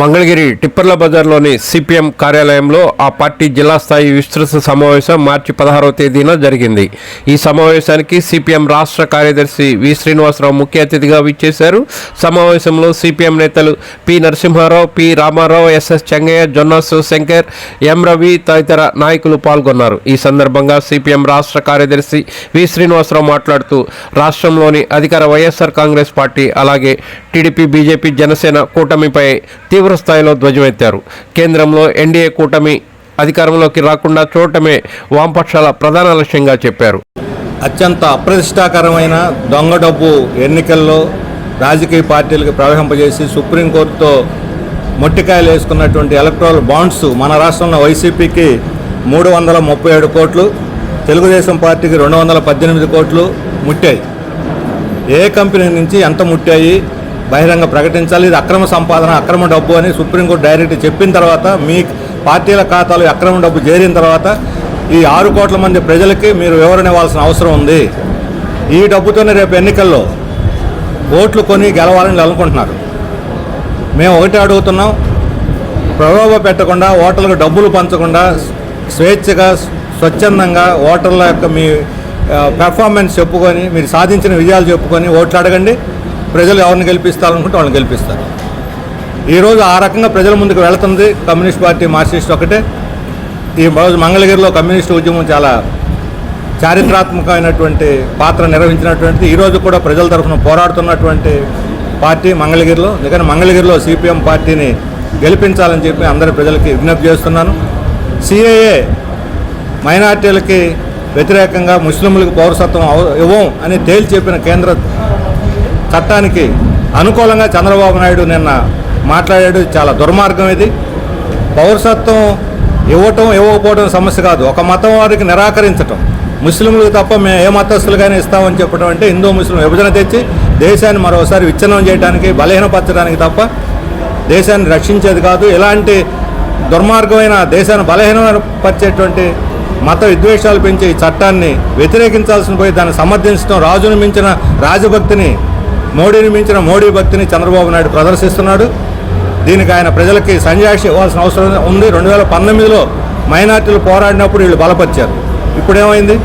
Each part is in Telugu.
మంగళగిరి టిప్పర్ల బజార్లోని సిపిఎం కార్యాలయంలో ఆ పార్టీ జిల్లా స్థాయి విస్తృత సమావేశం మార్చి పదహారవ తేదీన జరిగింది. ఈ సమావేశానికి సిపిఎం రాష్ట్ర కార్యదర్శి వి శ్రీనివాసరావు ముఖ్య అతిథిగా విచ్చేశారు. సమావేశంలో సిపిఎం నేతలు P Narasimharao P Ramarao S S Chengaiah Jonnasu Shankar M Ravi తదితర నాయకులు పాల్గొన్నారు. ఈ సందర్భంగా సిపిఎం రాష్ట్ర కార్యదర్శి వి శ్రీనివాసరావు మాట్లాడుతూ రాష్ట్రంలోని అధికార Y S R congress party అలాగే T D P B J P Janasena కూటమిపై తీవ్ర స్థాయిలో ధ్వజమెత్తారు. కేంద్రంలో ఎన్డీఏ కూటమి అధికారంలోకి రాకుండా చూడటమే వామపక్షాల ప్రధాన లక్ష్యంగా చెప్పారు. అత్యంత అప్రతిష్టాకరమైన దొంగ డబ్బు ఎన్నికల్లో రాజకీయ పార్టీలకు ప్రవహింపజేసి సుప్రీంకోర్టుతో మొట్టికాయలు వేసుకున్నటువంటి ఎలక్ట్రల్ బాండ్స్ మన రాష్ట్రంలో వైసీపీకి మూడు వందల ముప్పై ఏడు కోట్లు తెలుగుదేశం పార్టీకి రెండు వందల పద్దెనిమిది కోట్లు ముట్టాయి. ఏ కంపెనీ నుంచి ఎంత ముట్టాయి? బహిరంగ ప్రకటించాలి. ఇది అక్రమ సంపాదన అక్రమ డబ్బు అని సుప్రీంకోర్టు డైరెక్ట్ చెప్పిన తర్వాత మీ పార్టీల ఖాతాలో అక్రమ డబ్బు చేరిన తర్వాత ఈ ఆరు కోట్ల మంది ప్రజలకి మీరు వివరణ ఇవ్వాల్సిన అవసరం ఉంది. ఈ డబ్బుతోనే రేపు ఎన్నికల్లో ఓట్లు కొని గెలవాలని అనుకుంటున్నారు. మేము ఒకటి అడుగుతున్నాం. ప్రలోభ పెట్టకుండా ఓటర్లకు డబ్బులు పంచకుండా స్వేచ్ఛగా స్వచ్ఛందంగా ఓటర్ల యొక్క మీ పెర్ఫార్మెన్స్ చెప్పుకొని మీరు సాధించిన విజయాలు చెప్పుకొని ఓట్లు అడగండి. ప్రజలు ఎవరిని గెలిపిస్తారనుకుంటే వాళ్ళని గెలిపిస్తారు. ఈరోజు ఆ రకంగా ప్రజల ముందుకు వెళుతుంది. కమ్యూనిస్ట్ పార్టీ మార్క్సిస్ట్ ఒకటే. ఈ రోజు మంగళగిరిలో కమ్యూనిస్ట్ ఉద్యమం చాలా చారిత్రాత్మకమైనటువంటి పాత్ర నిర్వహించినటువంటి ఈరోజు కూడా ప్రజల తరఫున పోరాడుతున్నటువంటి పార్టీ మంగళగిరిలో. అందుకని మంగళగిరిలో సిపిఎం పార్టీని గెలిపించాలని చెప్పి అందరి ప్రజలకి విజ్ఞప్తి చేస్తున్నాను. సిఏఏ మైనార్టీలకి వ్యతిరేకంగా ముస్లింలకు పౌరసత్వం ఇవ్వం అని తేల్చి చెప్పిన కేంద్ర చట్టానికి అనుకూలంగా చంద్రబాబు నాయుడు నిన్న మాట్లాడాడు. చాలా దుర్మార్గం ఇది. పౌరసత్వం ఇవ్వటం ఇవ్వకపోవడం సమస్య కాదు. ఒక మతం వారికి నిరాకరించటం. ముస్లింలకు తప్ప మేము ఏ మతస్థులుగానే ఇస్తామని చెప్పడం అంటే హిందూ ముస్లిం విభజన తెచ్చి దేశాన్ని మరోసారి విచ్ఛిన్నం చేయడానికి బలహీనపరచడానికి తప్ప దేశాన్ని రక్షించేది కాదు. ఇలాంటి దుర్మార్గమైన దేశాన్ని బలహీనపరిచేటువంటి మత విద్వేషాలు పెంచే ఈ చట్టాన్ని వ్యతిరేకించాల్సిన పోయి దాన్ని సమర్థించడం రాజును మించిన రాజభక్తిని మోడీని మించిన మోడీ భక్తిని చంద్రబాబు నాయుడు ప్రదర్శిస్తున్నాడు. దీనికి ఆయన ప్రజలకి సంజాయిషి ఇవ్వాల్సిన అవసరం ఉంది. రెండు వేల పంతొమ్మిదిలో మైనార్టీలు పోరాడినప్పుడు వీళ్ళు బలపరిచారు. ఇప్పుడేమైంది?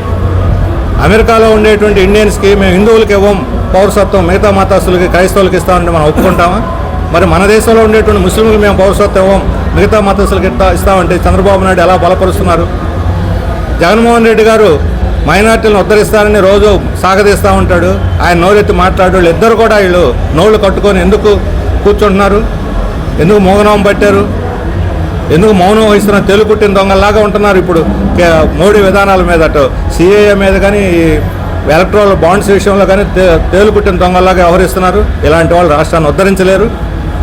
అమెరికాలో ఉండేటువంటి ఇండియన్స్కి మేము హిందువులకి ఇవ్వం పౌరసత్వం మిగతా మతస్థులకి క్రైస్తవులకి ఇస్తామంటే మనం ఒప్పుకుంటామా? మరి మన దేశంలో ఉండేటువంటి ముస్లింలకు మేము పౌరసత్వం ఇవ్వం మిగతా మతస్థులకి ఇస్తా ఇస్తామంటే చంద్రబాబు నాయుడు ఎలా బలపరుస్తున్నారు? జగన్మోహన్ రెడ్డి గారు మైనార్టీలను ఉద్ధరిస్తారని రోజు సాగదీస్తూ ఉంటాడు. ఆయన నోరెత్తి మాట్లాడు వాళ్ళు ఇద్దరు కూడా వీళ్ళు నోళ్ళు కట్టుకొని ఎందుకు కూర్చుంటున్నారు? ఎందుకు మౌనం పట్టారు? ఎందుకు మౌనం వహిస్తున్న తెలుగుట్టిన దొంగల్లాగా ఉంటున్నారు ఇప్పుడు? కే- మోడీ విధానాల మీద అటు సిఏఏ మీద కానీ ఈ బాండ్స్ విషయంలో కానీ తే తేలుకుట్టిన దొంగల్లాగా వ్యవహరిస్తున్నారు. ఇలాంటి వాళ్ళు రాష్ట్రాన్ని ఉద్ధరించలేరు.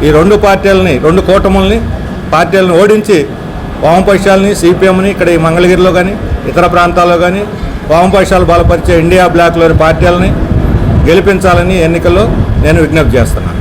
ఈ రెండు పార్టీలని రెండు కూటముల్ని పార్టీలను ఓడించి వామపక్షాలని సిపిఎంని ఇక్కడ ఈ మంగళగిరిలో కానీ ఇతర ప్రాంతాల్లో కానీ వామపక్షాలు బలపరిచే ఇండియా బ్లాక్లోని పార్టీలని గెలిపించాలని ఎన్నికల్లో నేను విజ్ఞప్తి చేస్తున్నాను.